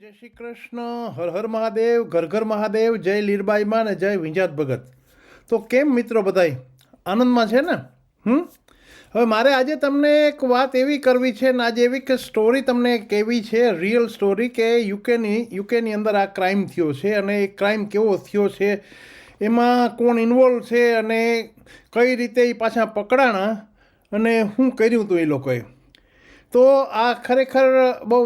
જય શ્રી કૃષ્ણ, હર હર મહાદેવ, ઘર ઘર મહાદેવ, જય લીરબાઈમાં ને જય વિંજાત ભગત. તો કેમ મિત્રો બધાય? આનંદમાં છે ને? હમ? હવે મારે આજે તમને એક વાત એવી કરવી છે ને, આજે એવી કે સ્ટોરી તમને કેવી છે રિયલ સ્ટોરી કે યુકેની યુકેની અંદર આ ક્રાઇમ થયો છે અને એ ક્રાઇમ કેવો થયો છે, એમાં કોણ ઇન્વોલ્વ છે અને કઈ રીતે એ પાછા પકડાણા અને શું કર્યું હતું એ લોકોએ? તો આ ખરેખર બહુ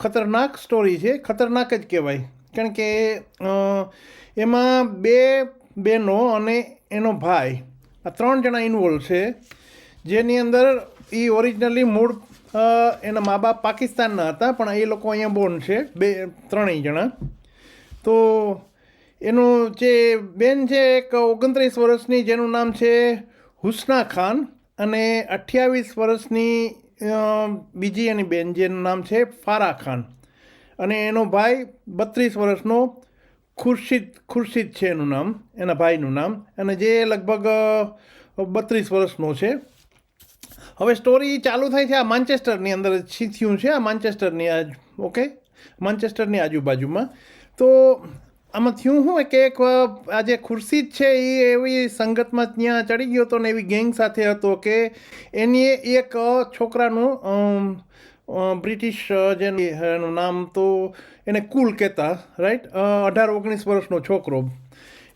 ખતરનાક સ્ટોરી છે. ખતરનાક જ કહેવાય. કારણ કે એમાં બે બહેનો અને એનો ભાઈ, આ ત્રણ જણા ઇન્વોલ્વ છે. જેની અંદર એ ઓરિજિનલી મૂળ એના મા બાપ પાકિસ્તાનના હતા, પણ એ લોકો અહીંયા બોર્ન છે, બે, ત્રણેય જણા. તો એનું જે બેન છે, એક ઓગણત્રીસ વર્ષની, જેનું નામ છે હુસ્ના ખાન અને અઠ્યાવીસ વર્ષની બીજી એની બેન, જેનું નામ છે ફારા ખાન. અને એનો ભાઈ બત્રીસ વર્ષનો ખુરશીદ ખુરશીદ છે એનું નામ, એના ભાઈનું નામ. અને જે લગભગ બત્રીસ વર્ષનો છે. હવે સ્ટોરી ચાલુ થાય છે આ માન્ચેસ્ટરની અંદર થયું છે આ માન્ચેસ્ટરની આજ ઓકે માન્ચેસ્ટરની આજુબાજુમાં. તો આમાં થયું શું કે એક આ જે ખુરશીદ છે એ એવી સંગતમાં ત્યાં ચડી ગયો હતો ને એવી ગેંગ સાથે હતો કે એની એક છોકરાનું બ્રિટિશ જે એનું નામ તો એને કુલ કહેતા રાઈટ અઢાર, ઓગણીસ વર્ષનો છોકરો.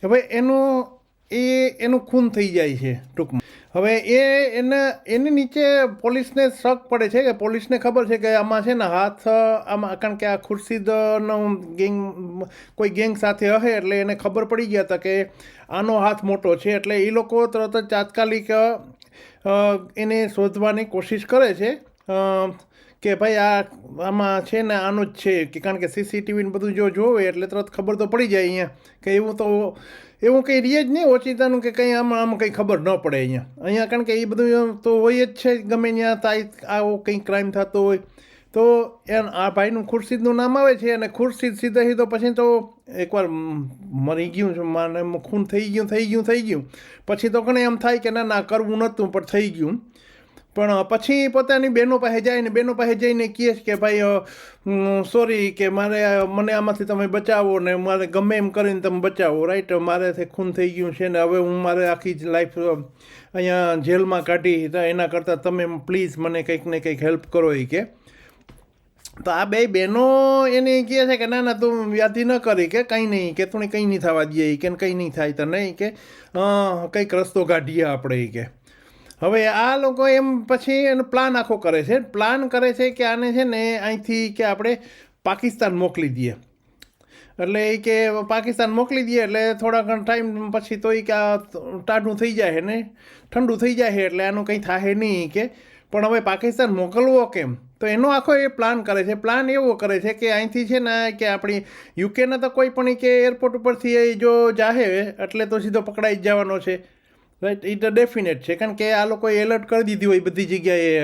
હવે એનું, એ, એનું ખૂન થઈ જાય છે ટૂંકમાં. હવે એ એને, એની નીચે પોલીસને શક પડે છે કે પોલીસને ખબર છે કે આમાં છે ને હાથ, આમાં, કારણ કે આ ખુરશીદનો ગેંગ, કોઈ ગેંગ સાથે હશે એટલે એને ખબર પડી ગયા હતા કે આનો હાથ મોટો છે એટલે એ લોકો તરત જ તાત્કાલિક એને શોધવાની કોશિશ કરે છે કે ભાઈ આ આમાં છે ને આનું જ છે, કે કારણ કે સીસીટીવી બધું જો જોવે એટલે તરત ખબર તો પડી જાય અહીંયા, કે એવું તો એવું કંઈ રહીએ જ નહીં, ઓચિતાનું કે કંઈ આમાં આમ કંઈ ખબર ન પડે અહીંયા. અહીંયા કારણ કે એ બધું તો હોય જ છે, ગમે ત્યાં થાય, આવો કંઈ ક્રાઇમ થતો હોય. તો એ આ ભાઈનું ખુરશીદનું નામ આવે છે, અને ખુરશીદ સીધે સીધો પછી તો એકવાર મરી ગયું છે, માને ખૂન થઈ ગયું થઈ ગયું થઈ ગયું. પછી તો ઘણે એમ થાય કે ના ના, કરવું નહોતું, પણ થઈ ગયું. પણ પછી પોતાની બહેનો પાસે જાય ને બહેનો પાસે જઈને કહે કે, ભાઈ સોરી કે મારે મને આમાંથી તમે બચાવો ને મારે ગમે એમ કરીને તમે બચાવો રાઈટ મારેથી ખૂન થઈ ગયું છે ને હવે હું મારે આખી લાઈફ અહીંયા જેલમાં કાઢી તો, એના કરતાં તમે પ્લીઝ મને કંઈક ને કંઈક હેલ્પ કરો એ કે. તો આ બે બહેનો એને કહે છે કે, ના ના, તું વ્યાધિ ન કરી કે, કંઈ નહીં, કે તું કંઈ નહીં થવા દઈએ કે કંઈ નહીં થાય તો નહીં કે કંઈક રસ્તો કાઢીએ આપણે એ કે. હવે આ લોકો એમ પછી એનો પ્લાન આખો કરે છે. પ્લાન કરે છે કે આને છે ને અહીંથી કે આપણે પાકિસ્તાન મોકલી દઈએ. એટલે એ કે પાકિસ્તાન મોકલી દઈએ એટલે થોડા ઘણા ટાઈમ પછી તો એ કે આ ટાઢું થઈ જાય ને? ઠંડુ થઈ જાય એટલે આનું કંઈ થાય નહીં કે. પણ હવે પાકિસ્તાન મોકલવો કેમ? તો એનો આખો એ પ્લાન કરે છે. પ્લાન એવો કરે છે કે અહીંથી છે ને કે આપણી યુકેના તો કોઈ પણ કે એરપોર્ટ ઉપરથી એ જો જાહે, એટલે તો સીધો પકડાઈ જ જવાનો છે. રાઈટ તો ડેફિનેટ છે. કારણ કે આ લોકોએ એલર્ટ કરી દીધી હોય બધી જગ્યાએ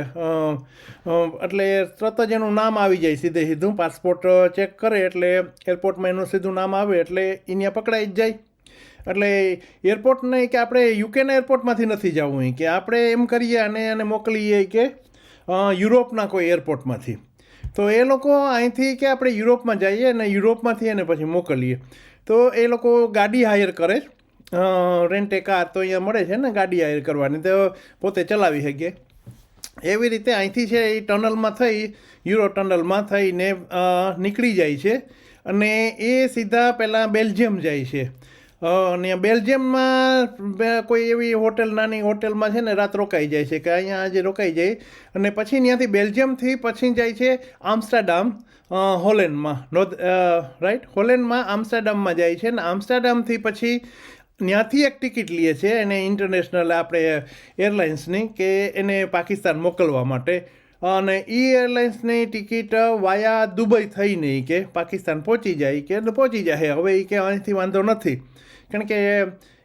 એટલે તરત જ એનું નામ આવી જાય સીધે સીધું. પાસપોર્ટ ચેક કરે એટલે એરપોર્ટમાં એનું સીધું નામ આવે એટલે અહીંયા પકડાઈ જ જાય. એટલે એરપોર્ટ નહીં કે આપણે યુકેના એરપોર્ટમાંથી નથી જવું કે આપણે એમ કરીએ અને એને મોકલીએ કે યુરોપના કોઈ એરપોર્ટમાંથી તો એ લોકો અહીંથી કે આપણે યુરોપમાં જઈએ અને યુરોપમાંથી એને પછી મોકલીએ. તો એ લોકો ગાડી હાયર કરે. રેન્ટ કાર તો અહીંયા મળે છે ને ગાડી હાયર કરવાની, તો પોતે ચલાવી શકીએ. એવી રીતે અહીંથી છે એ ટનલમાં થઈ, યુરો ટનલમાં થઈને નીકળી જાય છે. અને એ સીધા પહેલાં બેલ્જિયમ જાય છે. અને બેલ્જિયમમાં કોઈ એવી હોટેલ, નાની હોટેલમાં છે ને રાત રોકાઈ જાય છે, કે અહીંયા આજે રોકાઈ જાય. અને પછી ત્યાંથી બેલ્જિયમથી પછી જાય છે આમસ્ટરડામ હોલેન્ડમાં નોર્થ રાઈટ હોલેન્ડમાં આમસ્ટરડામમાં જાય છે અને આમસ્ટરડામથી પછી ત્યાંથી એક ટિકિટ લઈએ છે એને ઇન્ટરનેશનલ આપણે એરલાઇન્સની કે એને પાકિસ્તાન મોકલવા માટે. અને એ એરલાઇન્સની ટિકિટ વાયા દુબઈ થઈને નહીં કે પાકિસ્તાન પહોંચી જાય કે પહોંચી જાય. હવે એ કે અહીંથી વાંધો નથી. કારણ કે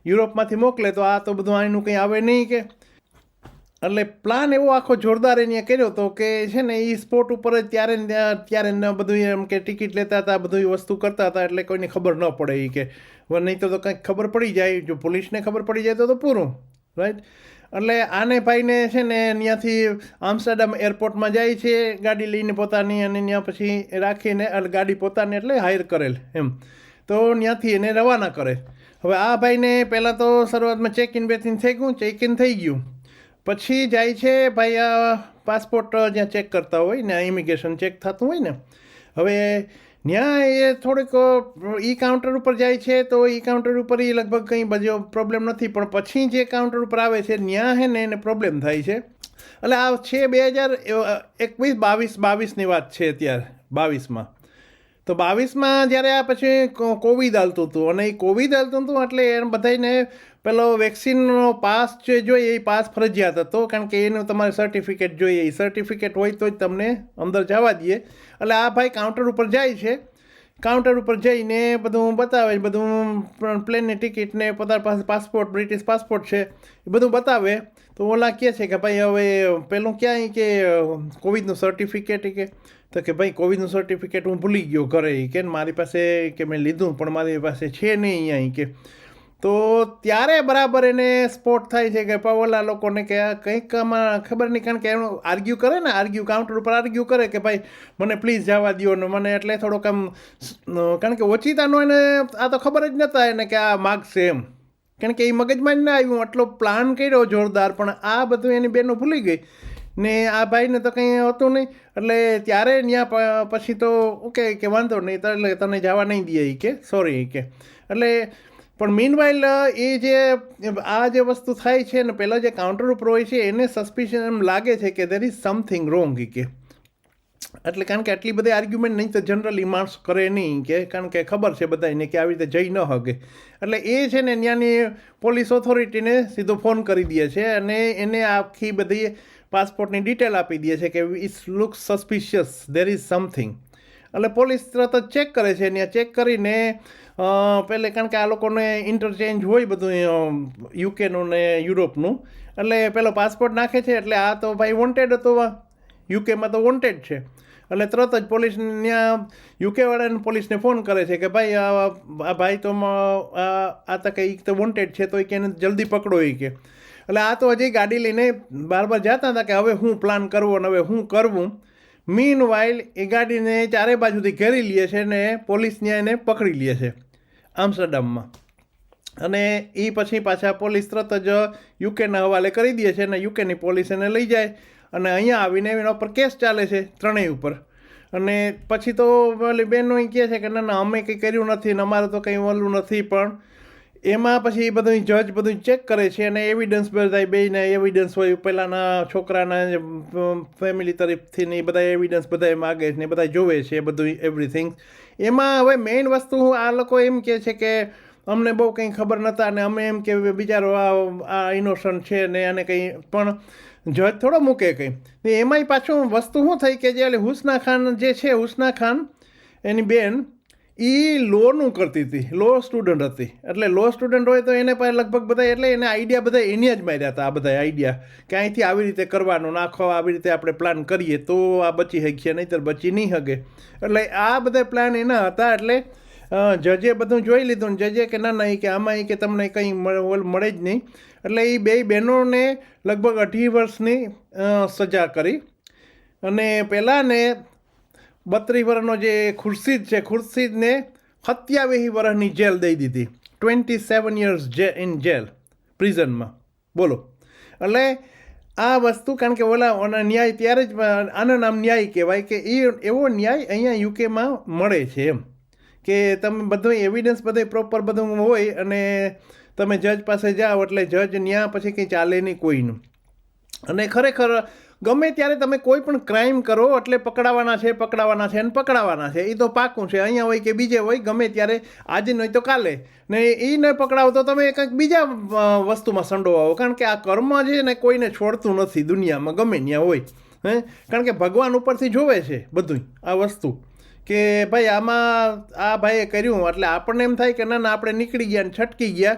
યુરોપમાંથી મોકલે તો આ તો બધું અહીંનું કંઈ આવે નહીં કે. એટલે પ્લાન એવો આખો જોરદાર એને કર્યો હતો કે છે ને એ સ્પોટ ઉપર જ ત્યારે ત્યાં- ત્યારે બધું એમ કે ટિકિટ લેતા હતા, બધું વસ્તુ કરતા હતા, એટલે કોઈને ખબર ન પડે એ કે. નહીં તો કંઈક ખબર પડી જાય, જો પોલીસને ખબર પડી જાય તો પૂરું રાઈટ એટલે આને ભાઈને છે ને ત્યાંથી આમસ્ટરડામ એરપોર્ટમાં જાય છે, ગાડી લઈને પોતાની અને ત્યાં પછી રાખીને ગાડી પોતાની એટલે હાયર કરેલ, એમ. તો ત્યાંથી એને રવાના કરે. હવે આ ભાઈને પહેલાં તો શરૂઆતમાં ચેક ઇન બેકિન થઈ ગયું ચેક ઇન થઈ ગયું. પછી જાય છે ભાઈ પાસપોર્ટ જ્યાં ચેક કરતા હોય ને ઇમિગ્રેશન ચેક થતું હોય ને, હવે ત્યાં એ થોડીક ઈ કાઉન્ટર ઉપર જાય છે, તો ઈ કાઉન્ટર ઉપર એ લગભગ કંઈ બધો પ્રોબ્લેમ નથી, પણ પછી જે કાઉન્ટર ઉપર આવે છે ત્યાં હે ને, એને પ્રોબ્લેમ થાય છે. એટલે આ છે બે હજાર એકવીસ, બાવીસ, બાવીસની વાત છે અત્યારે, બાવીસમાં. તો બાવીસમાં જ્યારે આ પછી કો- કોવિડ હાલતું હતું, અને એ કોવિડ હાલતું હતું એટલે બધાને પેલો વેક્સિનનો પાસ જે જોઈએ એ પાસ ફરજિયાત હતો, કારણ કે એનું તમારે સર્ટિફિકેટ જોઈએ. એ સર્ટિફિકેટ હોય તો જ તમને અંદર જવા દઈએ. એટલે આ ભાઈ કાઉન્ટર ઉપર જાય છે. કાઉન્ટર ઉપર જઈને બધું બતાવે બધું પ્લેનની ટિકિટ ને પોતાના પાસે પાસપોર્ટ બ્રિટિશ પાસપોર્ટ છે, એ બધું બતાવે. તો ઓલા કહે છે કે ભાઈ હવે પેલું ક્યાંય કે કોવિડનું સર્ટિફિકેટ કે. તો કે ભાઈ કોવિડનું સર્ટિફિકેટ હું ભૂલી ગયો ઘરે. કે મારી પાસે કે મેં લીધું, પણ મારી પાસે છે નહીં અહીંયા કે. તો ત્યારે બરાબર એને સ્પોટ થાય છે કે પવલા લોકોને કે કંઈક આમાં ખબર નહીં, કારણ કે એનું આર્ગ્યુ કરે ને આર્ગ્યુ કાઉન્ટર ઉપર આર્ગ્યુ કરે કે ભાઈ, મને પ્લીઝ જવા દ્યો ને, મને એટલે થોડોક આમ કારણ કે ઓચિતાનો એને આ તો ખબર જ નહોતા એને કે આ માગશે એમ. કારણ કે એ મગજમાં જ ના આવ્યું, આટલો પ્લાન કર્યો જોરદાર, પણ આ બધું એની બેનો ભૂલી ગઈ. ને આ ભાઈને તો કંઈ હતું નહીં, એટલે ત્યારે ત્યાં પછી તો ઓકે કે વાંધો નહીં એટલે તને જવા નહીં દે કે સોરી કે. એટલે પણ મીનવાઇલ એ જે આ જે વસ્તુ થાય છે ને પહેલાં જે કાઉન્ટર ઉપર હોય છે, એને સસ્પિશન એમ લાગે છે કે દેર ઇઝ સમથિંગ રોંગ કે. એટલે કારણ કે આટલી બધી આર્ગ્યુમેન્ટ નહીં તો જનરલી માણસ કરે નહીં કે, કારણ કે ખબર છે બધાને કે આવી રીતે જઈ ન હગે એટલે એ છે ને ત્યાંની પોલીસ ઓથોરિટીને સીધો ફોન કરી દે છે અને એને આખી બધી પાસપોર્ટની ડિટેલ આપી દે છે કે it's look suspicious there is something એટલે પોલીસ તરત જ ચેક કરે છે. ત્યાં ચેક કરીને પહેલે કારણ કે આ લોકોને ઇન્ટરચેન્જ હોય બધું યુકેનું ને યુરોપનું એટલે પેલો પાસપોર્ટ નાખે છે. એટલે આ તો ભાઈ વોન્ટેડ હતો. યુકેમાં તો વોન્ટેડ છે. એટલે તરત જ પોલીસ ત્યાં યુકેવાળાને પોલીસને ફોન કરે છે કે ભાઈ, આ ભાઈ તો આ તો કંઈક તો વોન્ટેડ છે, તો એ કે જલ્દી પકડો એ કે. એટલે આ તો હજી ગાડી લઈને બાર બાર જતા હતા કે હવે હું પ્લાન કરવો અને હવે હું કરવું. મીન વાઇલ એ ગાડીને ચારે બાજુથી ઘેરી લે છે ને પોલીસ ત્યાં એને પકડી લે છે આમસ્ટરડામમાં. અને એ પછી પાછા પોલીસ તરત જ યુકેના હવાલે કરી દે છે અને યુકેની પોલીસ એને લઈ જાય અને અહીંયા આવીને એના ઉપર કેસ ચાલે છે ત્રણેય ઉપર. અને પછી તો ઓલી બહેનો કહે છે કે, ના ના, અમે કંઈ કર્યું નથી ને અમારે તો કંઈ ઓલું નથી પણ એમાં પછી બધું જજ બધું ચેક કરે છે અને એવિડન્સ બધા બેને એવિડન્સ હોય પહેલાંના છોકરાના ફેમિલી તરફથી ને બધા એવિડન્સ બધા માગે છે ને બધા જોવે છે બધું એવરીથિંગ એમાં હવે મેઇન વસ્તુ આ લોકો એમ કહે છે કે અમને બહુ કંઈ ખબર નહોતા અને અમે એમ કે બિચારો આ આ ઇનોસન્ટ છે ને અને કંઈ, પણ જજ થોડો મૂકે કંઈ. એમાંય પાછું વસ્તુ શું થઈ કે જે હુસના ખાન જે છે, હુસના ખાન, એની બેન એ લોનું કરતી હતી લો સ્ટુડન્ટ હતી. એટલે લો સ્ટુડન્ટ હોય તો એને પાસે લગભગ બધા એટલે એને આઈડિયા બધા એની જ માર્યા હતા, આ બધા આઈડિયા કે અહીંથી આવી રીતે કરવાનું નાખો આવી રીતે આપણે પ્લાન કરીએ તો આ બચી શકીએ, નહીંતર બચી નહીં શકે. એટલે આ બધા પ્લાન એના હતા, એટલે જજે બધું જોઈ લીધું ને જજે કે ના ના એ કે આમાં એ કે તમને કંઈ મળે જ નહીં. એટલે એ બે બહેનોને લગભગ અઢી વર્ષની સજા કરી. અને પહેલાંને બત્રીસ વર્ષનો જે ખુરશીદ છે, ખુરશીદને સત્યાવીસ વર્ષની જેલ દઈ દીધી. ટ્વેન્ટી સેવન યર્સ જે ઇન જેલ પ્રિઝનમાં બોલો. એટલે આ વસ્તુ, કારણ કે ઓલા ન્યાય ત્યારે જ, આનું નામ ન્યાય કહેવાય કે એ એવો ન્યાય અહીંયા યુકેમાં મળે છે એમ. કે તમે બધું એવિડન્સ બધે પ્રોપર બધું હોય અને તમે જજ પાસે જાઓ એટલે જજ ન્યા પછી કંઈ ચાલે નહીં કોઈનું. અને ખરેખર ગમે ત્યારે તમે કોઈ પણ ક્રાઇમ કરો, એટલે પકડાવાના છે પકડાવાના છે અને પકડાવાના છે, એ તો પાકું છે. અહીંયા હોય કે બીજે હોય, ગમે ત્યારે, આજે નહીં તો કાલે. ને એ ન પકડાવો તો તમે કંઈક બીજા વસ્તુમાં સંડોવાઓ કારણ કે આ કર્મ છે ને કોઈને છોડતું નથી દુનિયામાં, ગમે ત્યાં હોય. હે? કારણ કે ભગવાન ઉપરથી જોવે છે બધું આ વસ્તુ. કે ભાઈ આમાં આ ભાઈએ કર્યું, એટલે આપણને એમ થાય કે ના ના, આપણે નીકળી ગયા ને છટકી ગયા.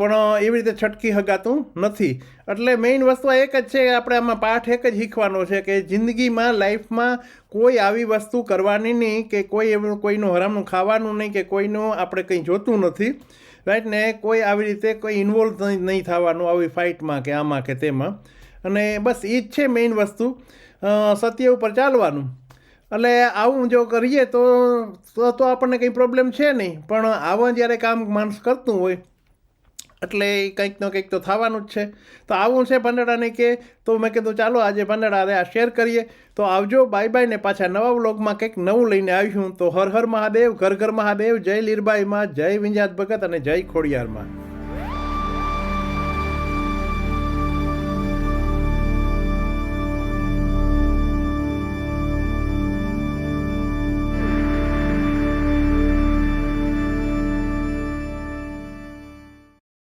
પણ એવી રીતે છટકી હગાતું નથી. એટલે મેઇન વસ્તુ એક જ છે, આપણે આમાં પાઠ એક જ શીખવાનો છે કે જિંદગીમાં લાઈફમાં કોઈ આવી વસ્તુ કરવાની નહીં કે કોઈ એવું કોઈનું હરામનું ખાવાનું નહીં કે કોઈનું આપણે કંઈ જોતું નથી. રાઈટ ને કોઈ આવી રીતે કોઈ ઇન્વોલ્વ નહીં થવાનું આવી ફાઇટમાં કે આમાં કે તેમાં. અને બસ એ જ છે મેઇન વસ્તુ. સત્ય ઉપર ચાલવાનું. એટલે આવું જો કરીએ તો તો આપણને કંઈ પ્રોબ્લેમ છે નહીં. પણ આવા જ્યારે કામ માણસ કરતું હોય એટલે કંઈક ને કંઈક તો થવાનું જ છે. તો આવું છે ભંડારાને કે તો મેં કીધું, ચાલો આજે ભંડારા આ શેર કરીએ. તો આવજો બાય બાય ને પાછા નવા વ્લોગમાં કંઈક નવું લઈને આવ્યું તો હર હર મહાદેવ, ઘર ઘર મહાદેવ, જય લીરબાઈમાં, જય વિંજાત ભગત અને જય ખોડિયારમાં.